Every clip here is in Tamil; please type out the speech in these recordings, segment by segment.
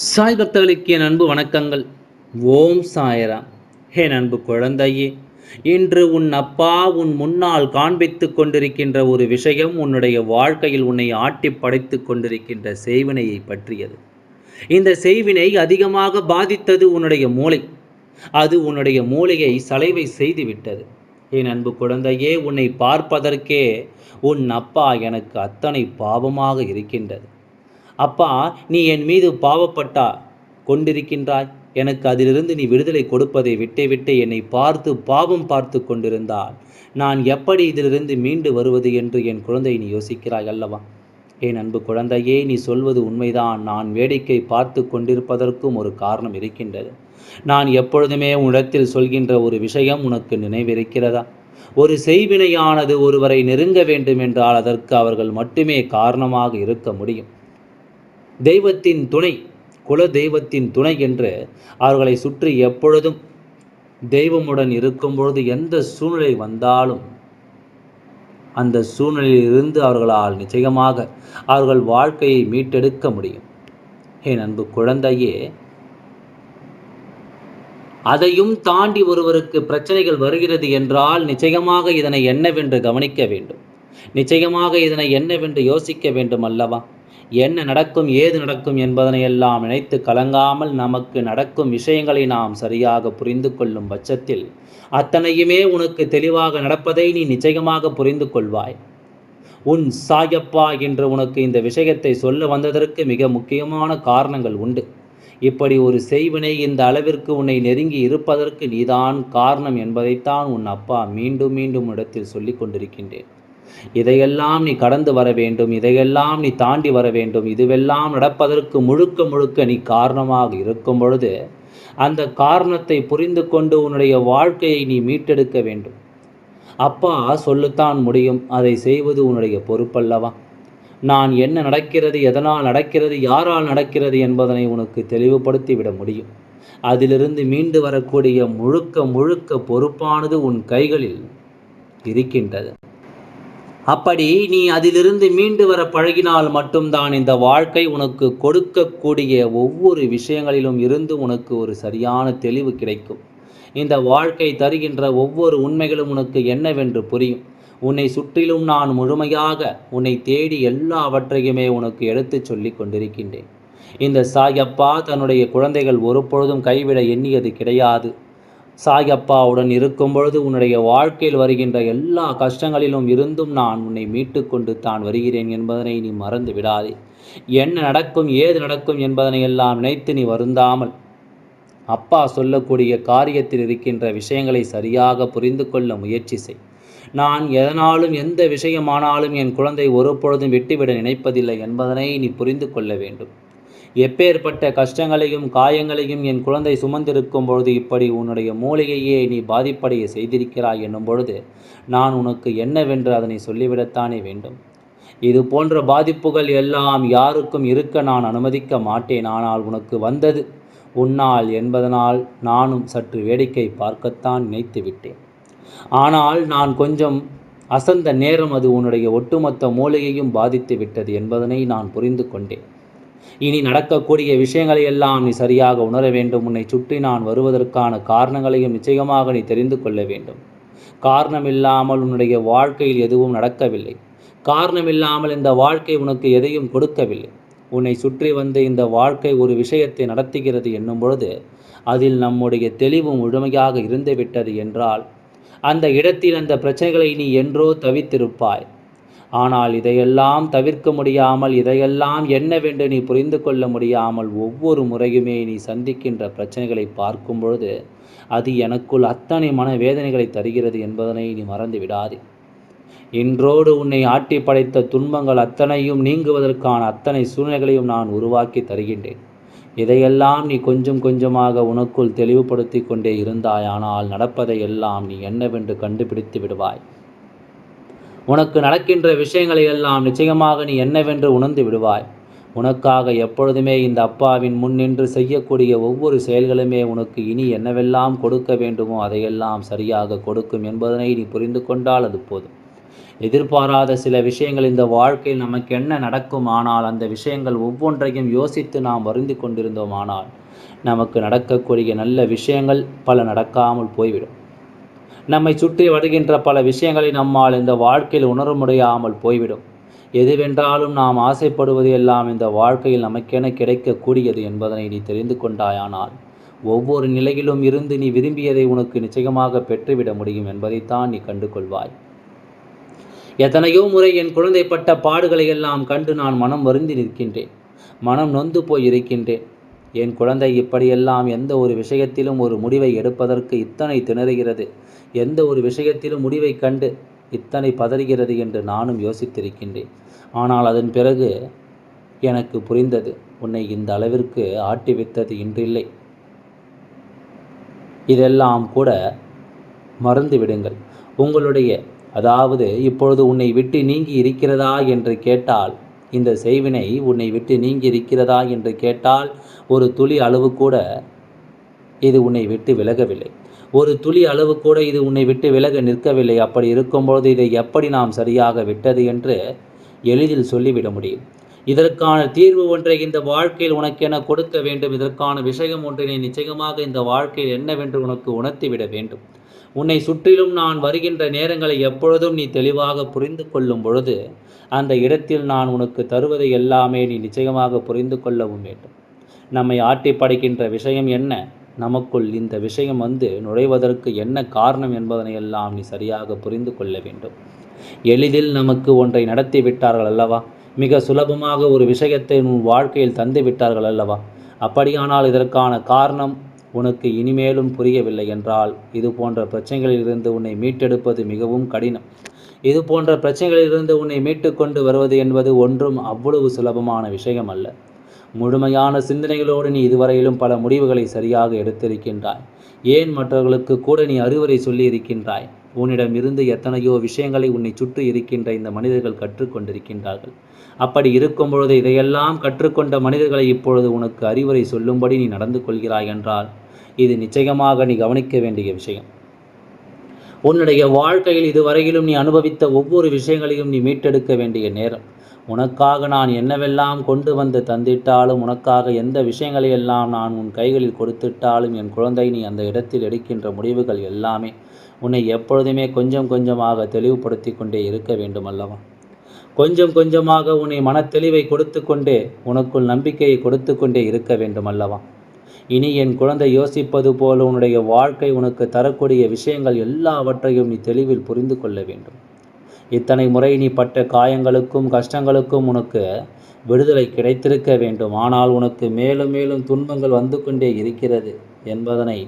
சாய் பக்தர்களுக்கு என் அன்பு வணக்கங்கள். ஓம் சாயரா என் அன்பு குழந்தையே இன்று உன் அப்பா உன் முன்னால் காண்பித்து கொண்டிருக்கின்ற ஒரு விஷயம் உன்னுடைய வாழ்க்கையில் உன்னை ஆட்டி படைத்து கொண்டிருக்கின்ற செய்வினையை பற்றியது. இந்த செய்வினை அதிகமாக பாதித்தது உன்னுடைய மூளை. அது உன்னுடைய மூளையை சலைவை செய்துவிட்டது. என் அன்பு குழந்தையே உன்னை பார்ப்பதற்கே உன் அப்பா எனக்கு அத்தனை பாவமாக இருக்கின்றது. அப்பா நீ என் மீது பாவப்பட்டா கொண்டிருக்கின்றாய். எனக்கு அதிலிருந்து நீ விடுதலை கொடுப்பதை விட்டே விட்டு என்னை பார்த்து பாவம் பார்த்து கொண்டிருந்தால். நான் எப்படி இதிலிருந்து மீண்டு வருவது என்று என் குழந்தை நீ யோசிக்கிறாய் அல்லவா? என் அன்பு குழந்தையே நீ சொல்வது உண்மைதான். நான் வேடிக்கை பார்த்து கொண்டிருப்பதற்கும் ஒரு காரணம் இருக்கின்றது. நான் எப்பொழுதுமே உன்னிடத்தில் சொல்கின்ற ஒரு விஷயம் உனக்கு நினைவிருக்கிறதா? ஒரு செய்வினையானது ஒருவரை நெருங்க வேண்டும் என்றால் அதற்கு அவர்கள் மட்டுமே காரணமாக இருக்க முடியும். தெய்வத்தின் துணை குல தெய்வத்தின் துணை என்று அவர்களை சுற்றி எப்பொழுதும் தெய்வமுடன் இருக்கும் பொழுது எந்த சூழ்நிலை வந்தாலும் அந்த சூழ்நிலையிலிருந்து அவர்களால் நிச்சயமாக அவர்கள் வாழ்க்கையை மீட்டெடுக்க முடியும். என் அன்பு குழந்தையே அதையும் தாண்டி ஒருவருக்கு பிரச்சனைகள் வருகிறது என்றால் நிச்சயமாக இதனை என்னவென்று கவனிக்க வேண்டும். நிச்சயமாக இதனை என்னவென்று யோசிக்க வேண்டும் அல்லவா? என்ன நடக்கும் ஏது நடக்கும் என்பதனை எல்லாம் நினைத்து கலங்காமல் நமக்கு நடக்கும் விஷயங்களை நாம் சரியாக புரிந்து கொள்ளும் பட்சத்தில் அத்தனையுமே உனக்கு தெளிவாக நடப்பதை நீ நிச்சயமாக புரிந்து கொள்வாய். உன் சாயப்பா என்று உனக்கு இந்த விஷயத்தை சொல்ல வந்ததற்கு மிக முக்கியமான காரணங்கள் உண்டு. இப்படி ஒரு செய்வினை இந்த அளவிற்கு உன்னை நெருங்கி இருப்பதற்கு நீதான் காரணம் என்பதைத்தான் உன் அப்பா மீண்டும் மீண்டும் இடத்தில் சொல்லிக் கொண்டிருக்கின்றேன். இதையெல்லாம் நீ கடந்து வர வேண்டும் இதையெல்லாம் நீ தாண்டி வர வேண்டும் இதுவெல்லாம் நடப்பதற்கு முழுக்க முழுக்க நீ காரணமாக இருக்கும் பொழுது அந்த காரணத்தை புரிந்து கொண்டு உன்னுடைய வாழ்க்கையை நீ மீட்டெடுக்க வேண்டும். அப்பா சொல்லுத்தான் முடியும் அதை செய்வது உன்னுடைய பொறுப்பல்லவா? நான் என்ன நடக்கிறது எதனால் நடக்கிறது யாரால் நடக்கிறது என்பதனை உனக்கு தெளிவுபடுத்தி விட முடியும். அதிலிருந்து மீண்டு வரக்கூடிய முழுக்க முழுக்க பொறுப்பானது உன் கைகளில் இருக்கின்றது. அப்படி நீ அதிலிருந்து மீண்டு வர பழகினால் மட்டும்தான் இந்த வாழ்க்கை உனக்கு கொடுக்கக்கூடிய ஒவ்வொரு விஷயங்களிலும் இருந்து உனக்கு ஒரு சரியான தெளிவு கிடைக்கும். இந்த வாழ்க்கை தருகின்ற ஒவ்வொரு உண்மைகளும் உனக்கு என்னவென்று புரியும். உன்னை சுற்றிலும் நான் முழுமையாக உன்னை தேடி எல்லாவற்றையுமே உனக்கு எடுத்துச் சொல்லி கொண்டிருக்கின்றேன். இந்த சாயப்பா தன்னுடைய குழந்தைகள் ஒருபொழுதும் கைவிட எண்ணியது கிடையாது. சாயப்பாவுடன் இருக்கும் பொழுது உன்னுடைய வாழ்க்கையில் வருகின்ற எல்லா கஷ்டங்களிலும் இருந்தும் நான் உன்னை மீட்டு கொண்டு தான் வருகிறேன் என்பதனை நீ மறந்து விடாதே. என்ன நடக்கும் ஏது நடக்கும் என்பதனை எல்லாம் நினைத்து நீ வருந்தாமல் அப்பா சொல்லக்கூடிய காரியத்தில் இருக்கின்ற விஷயங்களை சரியாக புரிந்து கொள்ள முயற்சி செய். நான் எதனாலும் எந்த விஷயமானாலும் என் குழந்தை ஒருபொழுதும் விட்டுவிட நினைப்பதில்லை என்பதனை நீ புரிந்து கொள்ள வேண்டும். எப்பேற்பட்ட கஷ்டங்களையும் காயங்களையும் என் குழந்தை சுமந்திருக்கும் பொழுது இப்படி உன்னுடைய மூலிகையே நீ பாதிப்படைய செய்திருக்கிறாய் என்னும் பொழுது நான் உனக்கு என்னவென்று அதனை சொல்லிவிடத்தானே வேண்டும். இது போன்ற பாதிப்புகள் எல்லாம் யாருக்கும் இருக்க நான் அனுமதிக்க மாட்டேன். ஆனால் உனக்கு வந்தது உன்னால் என்பதனால் நானும் சற்று வேடிக்கை பார்க்கத்தான் நினைத்து விட்டேன் ஆனால் நான் கொஞ்சம் அசந்த நேரம் அது உன்னுடைய ஒட்டுமொத்த மூளையையும் பாதித்து விட்டது என்பதனை நான் புரிந்து கொண்டேன். இனி நடக்கக்கூடிய விஷயங்களை எல்லாம் நீ சரியாக உணர வேண்டும். உன்னை சுற்றி நான் வருவதற்கான காரணங்களையும் நிச்சயமாக நீ தெரிந்து கொள்ள வேண்டும். காரணமில்லாமல் உன்னுடைய வாழ்க்கையில் எதுவும் நடக்கவில்லை. காரணமில்லாமல் இந்த வாழ்க்கை உனக்கு எதையும் கொடுக்கவில்லை. உன்னை சுற்றி வந்து இந்த வாழ்க்கை ஒரு விஷயத்தை நடத்துகிறது என்னும் பொழுது அதில் நம்முடைய தெளிவு முழுமையாக இருந்துவிட்டது என்றால் அந்த இடத்தில் அந்த பிரச்சனைகளை நீ என்றோ தவித்திருப்பாய். ஆனால் இதையெல்லாம் தவிர்க்க முடியாமல் இதையெல்லாம் என்னவென்று நீ புரிந்து கொள்ள முடியாமல் ஒவ்வொரு முறையுமே நீ சந்திக்கின்ற பிரச்சனைகளை பார்க்கும் பொழுது அது எனக்குள் அத்தனை மன வேதனைகளை தருகிறது என்பதனை நீ மறந்து விடாதே. இன்றோடு உன்னை ஆட்டி படைத்த துன்பங்கள் அத்தனையும் நீங்குவதற்கான அத்தனை சூழ்நிலைகளையும் நான் உருவாக்கி தருகின்றேன். இதையெல்லாம் நீ கொஞ்சம் கொஞ்சமாக உனக்குள் தெளிவுபடுத்தி கொண்டே இருந்தாயானால் நடப்பதை எல்லாம் நீ என்னவென்று கண்டுபிடித்து விடுவாய். உனக்கு நடக்கின்ற விஷயங்களை எல்லாம் நிச்சயமாக நீ என்னவென்று உணர்ந்து விடுவாய். உனக்காக எப்பொழுதுமே இந்த அப்பாவின் முன் நின்று செய்யக்கூடிய ஒவ்வொரு செயல்களுமே உனக்கு இனி என்னவெல்லாம் கொடுக்க வேண்டுமோ அதையெல்லாம் சரியாக கொடுக்கும் என்பதனை நீ புரிந்து கொண்டால் அது போதும். எதிர்பாராத சில விஷயங்கள் இந்த வாழ்க்கையில் நமக்கு என்ன நடக்கும் ஆனால் அந்த விஷயங்கள் ஒவ்வொன்றையும் யோசித்து நாம் வருந்து கொண்டிருந்தோமானால் நமக்கு நடக்கக்கூடிய நல்ல விஷயங்கள் பல நடக்காமல் போய்விடும். நம்மை சுற்றி வருகின்ற பல விஷயங்களை நம்மால் இந்த வாழ்க்கையில் உணர முடியாமல் போய்விடும். எதுவென்றாலும் நாம் ஆசைப்படுவது எல்லாம் இந்த வாழ்க்கையில் நமக்கென கிடைக்கக்கூடியது என்பதனை நீ தெரிந்து கொண்டாயானால் ஒவ்வொரு நிலையிலும் இருந்து நீ விரும்பியதை உனக்கு நிச்சயமாக பெற்றுவிட முடியும் என்பதைத்தான் நீ கண்டு கொள்வாய் எத்தனையோ முறை என் குழந்தை பட்ட பாடுகளை எல்லாம் கண்டு நான் மனம் வருந்தி நிற்கின்றேன். மனம் நொந்து போய் இருக்கின்றேன். என் குழந்தை இப்படியெல்லாம் எந்த ஒரு விஷயத்திலும் ஒரு முடிவை எடுப்பதற்கு இத்தனை திணறுகிறது. எந்த ஒரு விஷயத்திலும் முடிவை கண்டு இத்தனை பதறுகிறது என்று நானும் யோசித்திருக்கின்றேன். ஆனால் அதன் பிறகு எனக்கு புரிந்தது உன்னை இந்த அளவிற்கு ஆட்டி வைத்தது இன்றில்லை. இதெல்லாம் கூட மறந்து விடுங்கள். உங்களுடைய அதாவது இப்பொழுது உன்னை விட்டு நீங்கி இருக்கிறதா என்று கேட்டால் இந்த செய்வினை உன்னை விட்டு நீங்கி இருக்கிறதா என்று கேட்டால் ஒரு துளி அளவு கூட இது உன்னை விட்டு விலகவில்லை. ஒரு துளி அளவு கூட இது உன்னை விட்டு விலக நிற்கவில்லை. அப்படி இருக்கும்பொழுது இதை எப்படி நாம் சரியாக விட்டது என்று எளிதில் சொல்லிவிட முடியும். இதற்கான தீர்வு ஒன்றை இந்த வாழ்க்கையில் உனக்கென கொடுக்க வேண்டும். இதற்கான விஷயம் ஒன்றினை நிச்சயமாக இந்த வாழ்க்கையில் என்னவென்று உனக்கு உணர்த்திவிட வேண்டும். உன்னை சுற்றிலும் நான் வருகின்ற நேரங்களை எப்பொழுதும் நீ தெளிவாக புரிந்து கொள்ளும் பொழுது அந்த இடத்தில் நான் உனக்கு தருவதை எல்லாமே நீ நிச்சயமாக புரிந்து கொள்ளவும் வேண்டும். நம்மை ஆட்டி படைக்கின்ற விஷயம் என்ன? நமக்குள் இந்த விஷயம் வந்து நுழைவதற்கு என்ன காரணம் என்பதனை எல்லாம் நீ சரியாக புரிந்து கொள்ள வேண்டும். எளிதில் நமக்கு ஒன்றை நடத்தி விட்டார்கள் அல்லவா? மிக சுலபமாக ஒரு விஷயத்தை உன் வாழ்க்கையில் தந்து விட்டார்கள் அல்லவா? அப்படியானால் இதற்கான காரணம் உனக்கு இனிமேலும் புரியவில்லை என்றால் இது போன்ற பிரச்சனைகளிலிருந்து உன்னை மீட்டெடுப்பது மிகவும் கடினம். இது போன்ற பிரச்சனைகளிலிருந்து உன்னை மீட்டு கொண்டு வருவது என்பது ஒன்றும் அவ்வளவு சுலபமான விஷயம் அல்ல முழுமையான சிந்தனைகளோடு நீ இதுவரையிலும் பல முடிவுகளை சரியாக எடுத்திருக்கின்றாய். ஏன் மற்றவர்களுக்கு கூட நீ அறிவுரை சொல்லி இருக்கின்றாய் உன்னிடம் இருந்து எத்தனையோ விஷயங்களை உன்னை சுற்றி இருக்கின்ற இந்த மனிதர்கள் கற்றுக்கொண்டிருக்கின்றார்கள். அப்படி இருக்கும் பொழுது இதையெல்லாம் கற்றுக்கொண்ட மனிதர்களை இப்பொழுது உனக்கு அறிவுரை சொல்லும்படி நீ நடந்து கொள்கிறாய் என்றால் இது நிச்சயமாக நீ கவனிக்க வேண்டிய விஷயம். உன்னுடைய வாழ்க்கையில் இதுவரையிலும் நீ அனுபவித்த ஒவ்வொரு விஷயங்களையும் நீ மீட்டெடுக்க வேண்டிய நேரம். உனக்காக நான் என்னவெல்லாம் கொண்டு வந்து தந்திட்டாலும் உனக்காக எந்த விஷயங்களை எல்லாம் நான் உன் கைகளில் கொடுத்துட்டாலும் என் குழந்தை நீ அந்த இடத்தில் எடுக்கின்ற முடிவுகள் எல்லாமே உன்னை எப்பொழுதுமே கொஞ்சம் கொஞ்சமாக தெளிவுபடுத்தி கொண்டே இருக்க வேண்டும் அல்லவா கொஞ்சம் கொஞ்சமாக உன்னை மனத்தெளிவை கொடுத்து கொண்டே உனக்குள் நம்பிக்கையை கொடுத்து கொண்டே இருக்க வேண்டும் அல்லவா இனி என் குழந்தை யோசிப்பது போல உன்னுடைய வாழ்க்கை உனக்கு தரக்கூடிய விஷயங்கள் எல்லாவற்றையும் நீ தெளிவில் புரிந்து கொள்ள வேண்டும். இத்தனை முறை நீ பட்ட காயங்களுக்கும் கஷ்டங்களுக்கும் உனக்கு விடுதலை கிடைத்திருக்க வேண்டும். ஆனால் உனக்கு மேலும் மேலும் துன்பங்கள் வந்து கொண்டே இருக்கிறது என்பதனை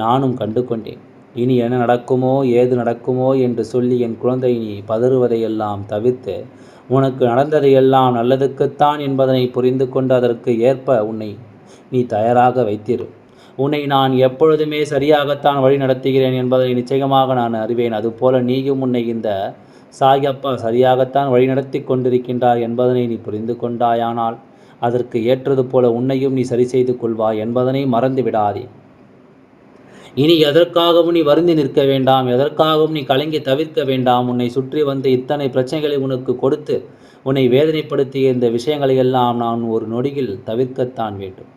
நானும் கண்டு கொண்டேன் இனி என்ன நடக்குமோ ஏது நடக்குமோ என்று சொல்லி என் குழந்தை நீ பதறுவதையெல்லாம் தவிர்த்து உனக்கு நடந்ததையெல்லாம் நல்லதுக்குத்தான் என்பதனை புரிந்து கொண்டு அதற்கு ஏற்ப உன்னை நீ தயாராக வைத்திரு. உன்னை நான் எப்பொழுதுமே சரியாகத்தான் வழி நடத்துகிறேன் என்பதை நிச்சயமாக நான் அறிவேன். அதுபோல நீயும் உன்னை இந்த சாயப்பா சரியாகத்தான் வழிநடத்தி கொண்டிருக்கின்றார் என்பதனை நீ புரிந்து கொண்டாயானால் அதற்கு ஏற்றது போல உன்னையும் நீ சரி செய்து கொள்வாய் என்பதனை மறந்து விடாதே. இனி எதற்காகவும் நீ வருந்தி நிற்க வேண்டாம் எதற்காகவும் நீ கலங்கி தவிர்க்க வேண்டாம் உன்னை சுற்றி வந்து இத்தனை பிரச்சனைகளை உனக்கு கொடுத்து உன்னை வேதனைப்படுத்திய இந்த விஷயங்களை எல்லாம் நான் ஒரு நொடியில் தவிர்க்கத்தான் வேண்டும்.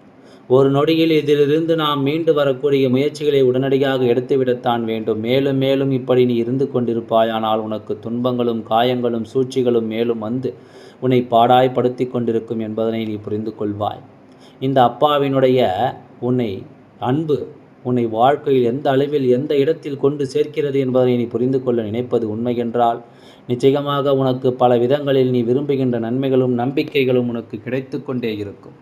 ஒரு நொடியில் இதிலிருந்து நாம் மீண்டு வரக்கூடிய முயற்சிகளை உடனடியாக எடுத்துவிடத்தான் வேண்டும். மேலும் மேலும் இப்படி நீ இருந்து கொண்டிருப்பாயானால் உனக்கு துன்பங்களும் காயங்களும் சூழ்ச்சிகளும் மேலும் வந்து உன்னை பாடாய்படுத்தி கொண்டிருக்கும் என்பதனை நீ புரிந்து கொள்வாய். இந்த அப்பாவினுடைய உன்னை அன்பு உன்னை வாழ்க்கையில் எந்த அளவில் எந்த இடத்தில் கொண்டு சேர்க்கிறது என்பதனை நீ புரிந்து கொள்ள நினைப்பது உண்மை என்றால் நிச்சயமாக உனக்கு பல விதங்களில் நீ விரும்புகின்ற நன்மைகளும் நம்பிக்கைகளும் உனக்கு கிடைத்து கொண்டே இருக்கும்.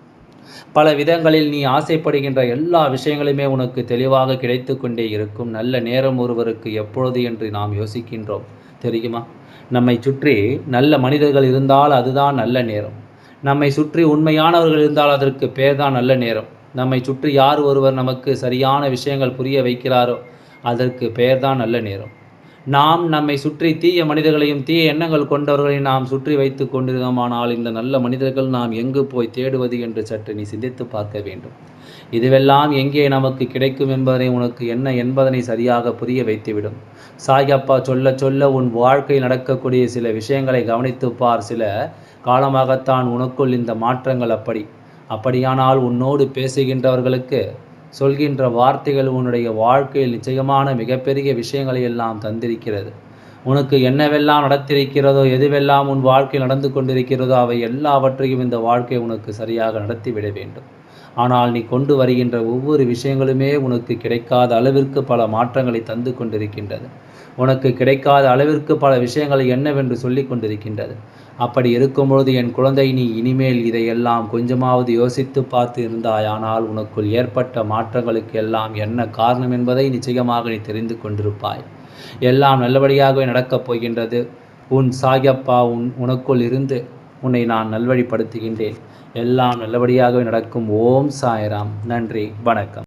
பல விதங்களில் நீ ஆசைப்படுகின்ற எல்லா விஷயங்களுமே உனக்கு தெளிவாக கிடைத்து கொண்டே இருக்கும். நல்ல நேரம் ஒருவருக்கு எப்பொழுது என்று நாம் யோசிக்கின்றோம். தெரியுமா? நம்மை சுற்றி நல்ல மனிதர்கள் இருந்தால் அதுதான் நல்ல நேரம். நம்மை சுற்றி உண்மையானவர்கள் இருந்தால் அதற்கு பேர் தான் நல்ல நேரம். நம்மை சுற்றி யார் ஒருவர் நமக்கு சரியான விஷயங்கள் புரிய வைக்கிறாரோ அதற்கு பெயர்தான் நல்ல நேரம். நாம் நம்மை சுற்றி தீய மனிதர்களையும் தீய எண்ணங்கள் கொண்டவர்களையும் நாம் சுற்றி வைத்து கொண்டிருந்தோமானால் இந்த நல்ல மனிதர்கள் நாம் எங்கு போய் தேடுவது என்று சற்று நீ சிந்தித்து பார்க்க வேண்டும். இதுவெல்லாம் எங்கே நமக்கு கிடைக்கும் என்பதனை உனக்கு என்ன என்பதனை சரியாக புரிய வைத்துவிடும். சாயப்பா சொல்ல சொல்ல உன் வாழ்க்கையில் நடக்கக்கூடிய சில விஷயங்களை கவனித்து பார். சில காலமாகத்தான் உனக்குள் இந்த மாற்றங்கள் அப்படி. அப்படியானால் உன்னோடு பேசுகின்றவர்களுக்கு சொல்கின்ற வார்த்தைகள் உன்னுடைய வாழ்க்கையில் நிச்சயமான மிகப்பெரிய விஷயங்களை எல்லாம் தந்திருக்கிறது. உனக்கு என்னவெல்லாம் நடத்திருக்கிறதோ எதுவெல்லாம் உன் வாழ்க்கையில் நடந்து கொண்டிருக்கிறதோ அவை எல்லாவற்றையும் இந்த வாழ்க்கை உனக்கு சரியாக நடத்திவிட வேண்டும். ஆனால் நீ கொண்டு வருகின்ற ஒவ்வொரு விஷயங்களுமே உனக்கு கிடைக்காத அளவிற்கு பல மாற்றங்களை தந்து கொண்டிருக்கின்றது. உனக்கு கிடைக்காத அளவிற்கு பல விஷயங்களை என்னவென்று சொல்லி கொண்டிருக்கின்றது. அப்படி இருக்கும்பொழுது என் குழந்தை நீ இனிமேல் இதையெல்லாம் கொஞ்சமாவது யோசித்து பார்த்து இருந்தாயானால் உனக்குள் ஏற்பட்ட மாற்றங்களுக்கு எல்லாம் என்ன காரணம் என்பதை நிச்சயமாக நீ தெரிந்து கொண்டிருப்பாய். எல்லாம் நல்லபடியாகவே நடக்கப் போகின்றது. உன் சாயப்பா உன் உனக்குள் இருந்து உன்னை நான் நல்வழிப்படுத்துகின்றேன். எல்லாம் நல்லபடியாகவே நடக்கும். ஓம் சாய்ராம். நன்றி. வணக்கம்.